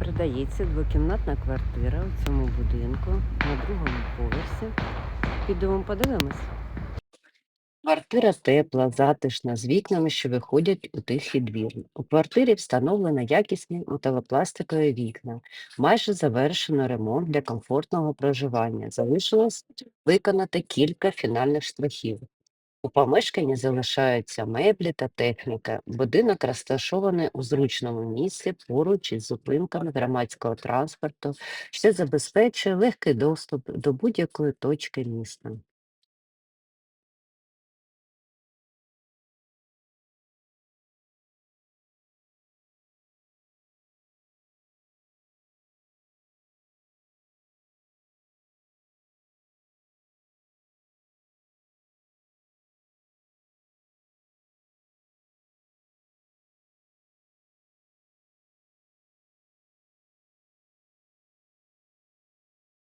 Продається двокімнатна квартира у цьому будинку на другому поверсі. Підемо подивимось. Квартира тепла, затишна, з вікнами, що виходять у тихий двір. У квартирі встановлено якісні металопластикові вікна. Майже завершено ремонт для комфортного проживання. Залишилось виконати кілька фінальних штрихів. У помешканні залишаються меблі та техніка. Будинок розташований у зручному місці поруч із зупинками громадського транспорту, що забезпечує легкий доступ до будь-якої точки міста.